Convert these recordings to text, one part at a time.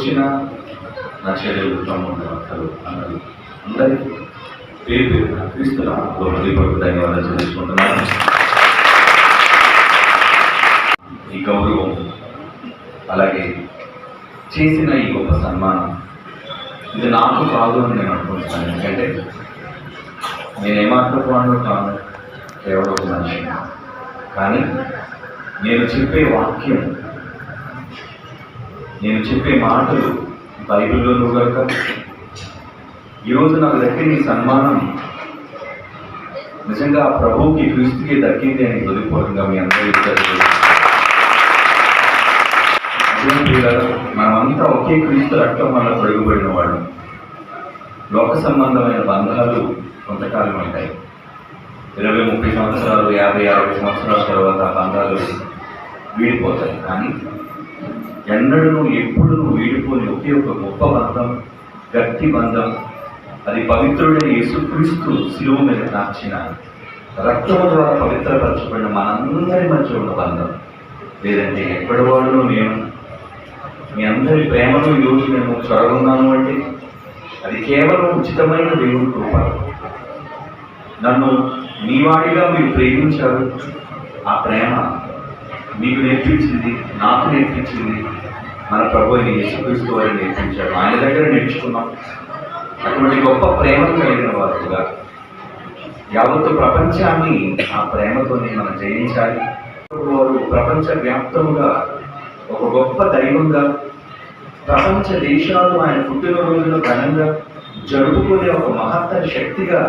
వచ్చిన నా చర్యలు తమ్ముడు అక్కలు అందరూ అందరికీ పేరు పేరు క్రీస్తుల హృదయపూర్వక ధన్యవాదాలు చెల్లించుకుంటున్నాను. ఈ గౌరవం అలాగే చేసిన ఈ గొప్ప సన్మానం ఇది నాకు కాదు అని నేను అనుకుంటున్నాను. ఎందుకంటే నేను వాడు కాను కేవలం ఒక మనిషి. కానీ నేను చెప్పే వాక్యం నేను చెప్పే మాటలు బైబిల్లో నువ్వు కనుక ఈరోజు నాకు దక్కిన ఈ సన్మానం. నిజంగా ప్రభువుకి క్రీస్తుకి దక్కింది అని తొలిపోతుందా మీ అందరికీ మనమంతా ఒకే క్రీస్తు రక్తం వల్ల తొలగబడిన వాళ్ళు. లోక సంబంధమైన బంధాలు కొంతకాలం ఉంటాయి. ఇరవై ముప్పై సంవత్సరాలు యాభై అరవై సంవత్సరాల తర్వాత ఆ బంధాలు వీడిపోతాయి. కానీ ఎన్నడూ ఎప్పుడు వీడిపోని ఒకే ఒక గొప్ప బంధం గట్టి బంధం అది పవిత్రుడైన యేసుక్రీస్తు శిలువ మీద నాచిన రక్తము ద్వారా పవిత్రపరచబడిన మనందరి మధ్య ఉన్న బంధం. లేదంటే ఎప్పటి వాళ్ళు నేను? మీ అందరి ప్రేమను ఈరోజు నేను చొరగొన్నాను అంటే అది కేవలం ఉచితమైన దేవుడి కృప. నన్ను మీ వాడిగా మీరు ప్రేమించారు. ఆ ప్రేమ మీకు నేర్పించింది నాకు నేర్పించింది మన ప్రభు అయిన యేసుక్రీస్తు వారిని నేర్పించాడు ఆయన దగ్గర నేర్చుకున్నాం. అటువంటి గొప్ప ప్రేమను కలిగిన వారుగా యావత్ ప్రపంచాన్ని ఆ ప్రేమతోనే మనం జయించాలి. వారు ప్రపంచ వ్యాప్తంగా ఒక గొప్ప దైవంగా ప్రపంచ దేశాలు ఆయన పుట్టినరోజులు ఘనంగా జరుపుకునే ఒక మహత్తర శక్తిగా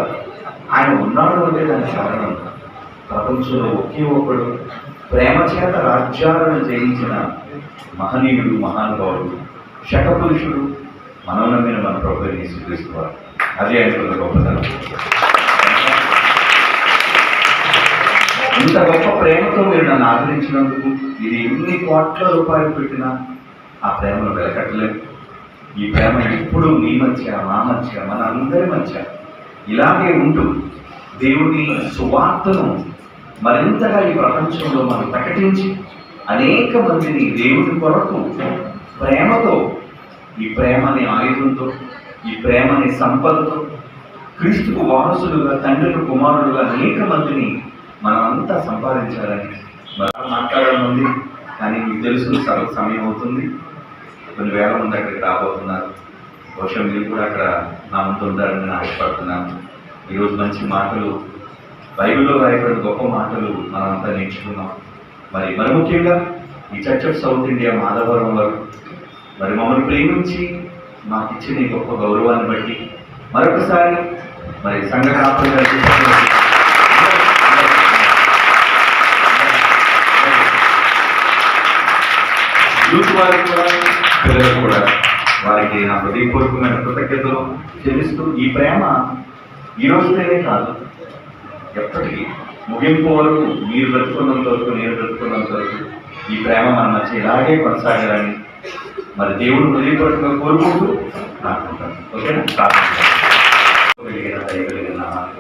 ఆయన ఉన్నాడు అంటే దానికి కారణం. ప్రపంచంలో ఒకే ఒకడు ప్రేమ చేత రాజ్యాలను జయించిన మహనీయుడు మహానుభావుడు శకపురుషుడు నమ్మిన మన ప్రభు యేసుక్రీస్తువారు అదే ఆయన గొప్పతనం ఇంత గొప్ప ప్రేమతో మీరు నన్ను ఆదరించినందుకు ఇది ఎన్ని కోట్ల రూపాయలు పెట్టినా ఆ ప్రేమను వెలకట్టలేదు. ఈ ప్రేమ ఎప్పుడు మీ మధ్య మా మధ్య మన అందరి మధ్య ఇలాగే ఉంటూ దేవుని సువార్తను మరింతగా ఈ ప్రపంచంలో మనం ప్రకటించి అనేక మందిని దేవుడి కొరకు ప్రేమతో ఈ ప్రేమని ఆయుధంతో ఈ ప్రేమని సంపదతో క్రీస్తుకు వారసులుగా తండ్రికి కుమారులుగా అనేక మందిని మనమంతా సంపాదించాలని బాగా మాట్లాడడం ఉంది. కానీ మీకు తెలుసు సర్వ సమయం అవుతుంది. కొన్ని వేల మంది అక్కడికి రాబోతున్నారు. బహుశా మీరు కూడా అక్కడ నా ముందు ఉంటారని ఆశపడుతున్నాను. ఈరోజు మంచి మాటలు బైబిల్లో రాయబడిన గొప్ప మాటలు మనమంతా నేర్చుకున్నాం. మరి మరి ముఖ్యంగా ఈ church of South India Madhavaram వారు మరి మమ్మల్ని ప్రేమించి మాకు ఇచ్చిన ఈ గొప్ప గౌరవాన్ని బట్టి మరొకసారి మరి సంఘ కాపులు యూత్ వారికి కూడా పిల్లలకు కూడా వారికి నా హృదయపూర్వకమైన కృతజ్ఞతలు చెల్లిస్తూ ఈ ప్రేమ ఈ రోజునే కాదు ఎప్పటికీ ముగింపు వరకు మీరు బ్రతుకున్నంత వరకు నేను బ్రతుకున్నంత వరకు ఈ ప్రేమ మన మధ్య ఇలాగే కొనసాగాలని మరి దేవుడు హృదయపూర్వకంగా కోరుకుంటూ నాకుంటాను ఓకేనా? ప్రార్థన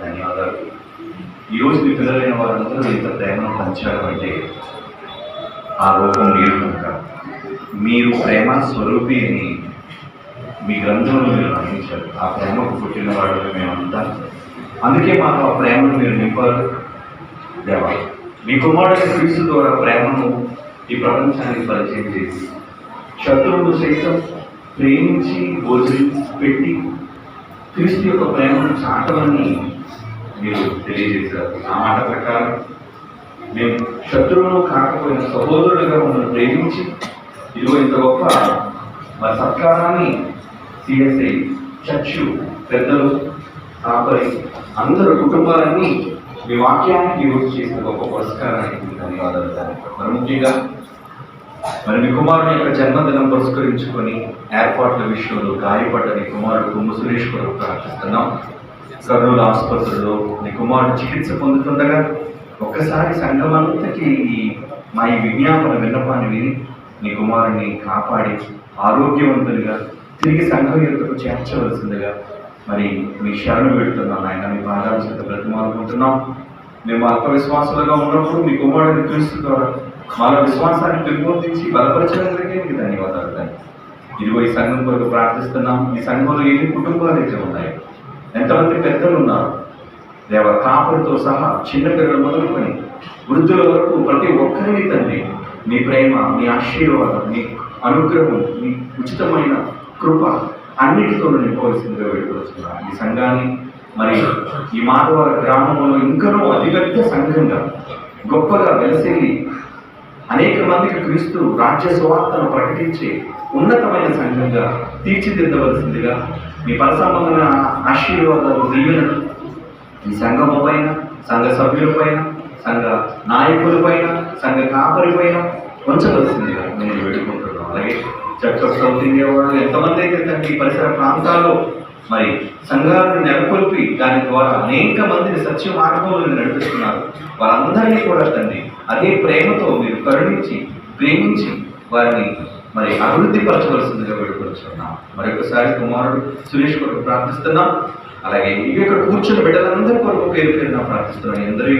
ధన్యవాదాలు. ఈరోజు మీ పిల్లలైన వారందరూ ఇంత ప్రేమను పంచారు అంటే ఆ రూపం మీరు కనుక మీరు ప్రేమ స్వరూపి అని మీ గ్రంథంలో మీరు అందించారు ఆ ప్రేమకు పుట్టిన వాళ్ళు మేమంతా. అందుకే మాకు ఆ ప్రేమను మీరు నింపారు. దేవా మీ కుమారుడు క్రీస్తు ద్వారా ప్రేమను ఈ ప్రపంచానికి పరిచయం చేసి శత్రువులు సైతం ప్రేమించి భోజనం పెట్టి క్రీస్తు యొక్క ప్రేమను చాటమని మీరు తెలియజేశారు. ఆ మాట ప్రకారం మేము శత్రువును కాకపోయిన సహోదరులుగా మమ్మల్ని ప్రేమించి ఇదిగో ఇంత గొప్ప మా సత్కారాన్ని సిఎస్ఐ చర్చు పెద్దలు ఆపై అందరు కుటుంబాలన్నీ మీ వాక్యానికి యూజ్ చేసిన గొప్ప పురస్కారానికి ధన్యవాదాలు సార్. మరి ముఖ్యంగా మరి మీ కుమారుని యొక్క జన్మదినం పురస్కరించుకొని ఏర్పాట్ల విషయంలో గాయపడ్డ నీ కుమారుడు ముసురేష్ సురేష్ కొరకు ప్రార్థిస్తున్నాం కర్నూలు ఆసుపత్రిలో నీ కుమారుడు చికిత్స పొందుతుండగా ఒక్కసారి సంఘమంతకి మా ఈ విజ్ఞాపన విన్నపాన్ని విని నీ కుమారుని కాపాడి ఆరోగ్యవంతులుగా తిరిగి సంఘం యొక్కకు చేర్చవలసిందిగా మరి మీ శరణు పెడుతున్నాం ఆయన మీ పాదాల చేత బ్రతిమాలుకుంటున్నాం మేము అల్ప ఉన్నప్పుడు మీ కుమారుడిని క్రీస్తు ద్వారా మాలో విశ్వాసాన్ని పెంపొందించి బలపరచడానికి మీకు ధన్యవాదాలు దాన్ని ఇదిగో ఈ సంఘం కొరకు ప్రార్థిస్తున్నాం. ఈ సంఘంలో ఎన్ని కుటుంబాలు అయితే ఉన్నాయి? ఎంతమంది పెద్దలు ఉన్నారు? దేవ కాపులతో సహా చిన్న పిల్లలు మొదలుకొని వృద్ధుల వరకు ప్రతి ఒక్కరిని తండ్రి మీ ప్రేమ మీ ఆశీర్వాదం మీ అనుగ్రహం మీ ఉచితమైన కృప అన్నిటితో నింపవలసిందిగా వెళ్ళిపోతున్నాను ఈ సంఘాన్ని మరి ఈ మాధవర గ్రామంలో ఇంకనూ అతిపెద్ద సంఘంగా గొప్పగా వెలసేలి అనేక మందికి క్రీస్తు రాజ్య సువార్తను ప్రకటించి ఉన్నతమైన సంఘంగా తీర్చిదిద్దవలసిందిగా మీ పరసంబంధమైన ఆశీర్వాదాలు దీవెనలు. ఈ సంఘము పైన సంఘ సభ్యులపైన సంఘ నాయకులపైన సంఘ కాపరిపైన ఉంచవలసిందిగా నేను వేడుకుంటున్నాను. అలాగే చర్చ్ ఆఫ్ సౌత్ ఇండియా వాళ్ళు ఎంతమంది అయితే తండ్రి ఈ పరిసర ప్రాంతాల్లో మరి సంఘాలను నెలకొల్పి దాని ద్వారా అనేక మందిని సత్య మార్గంలో నడిపిస్తున్నారు. వారందరినీ కూడా తండ్రి అదే ప్రేమతో మీరు కరుణించి ప్రేమించి వారిని మరి అభివృద్ధి పరచవలసిందిగా వేడుకొచ్చున్నాం మరొకసారి కుమారుడు సురేష్ కొరకు ప్రార్థిస్తున్నాం. అలాగే ఇవి ఇక్కడ కూర్చున్న బిడ్డలందరి కొరకు పేరు పేరున ప్రార్థిస్తున్నాం. ఎందరి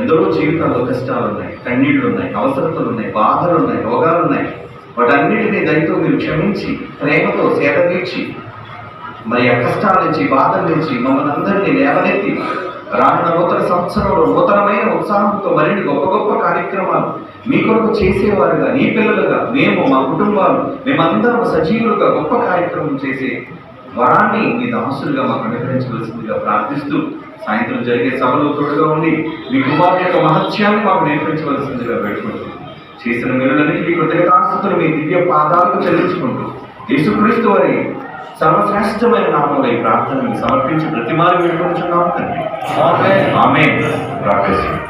ఎందరో జీవితాల్లో కష్టాలు ఉన్నాయి కన్నీళ్ళు ఉన్నాయి అవసరతలు ఉన్నాయి బాధలు ఉన్నాయి రోగాలు మీరు క్షమించి ప్రేమతో సేద తీర్చి మరి ఆ కష్టాల నుంచి బాధల నుంచి మమ్మల్ని అందరినీ లేవనెత్తి రానున్న నూతన సంవత్సరంలో నూతనమైన ఉత్సాహంతో మరిన్ని గొప్ప గొప్ప కార్యక్రమాలు మీ కొరకు చేసేవారుగా నీ పిల్లలుగా మేము మా కుటుంబాలు మేమందరం సజీవులుగా గొప్ప కార్యక్రమం చేసే వరాన్ని మీ దాసులుగా మాకు అనుగ్రహించవలసిందిగా ప్రార్థిస్తూ సాయంత్రం జరిగే సభలో తోడుగా ఉండి మీ కుమారు యొక్క మహత్యాన్ని మాకు నేర్పించవలసిందిగా పెట్టుకుంటూ చేసిన మేలులన్నిటి మీ కృతజ్ఞతాస్తుతులు మీ దివ్య పాదాలకు చెల్లించుకుంటూ యేసుక్రీస్తు వారి సర్వశ్రేష్టమైన నామంలో ఈ ప్రార్థనని సమర్పించి ప్రతిమాలు వేడుకుంటున్నాము తండ్రి. ఆమె ప్రార్థిస్తున్నాం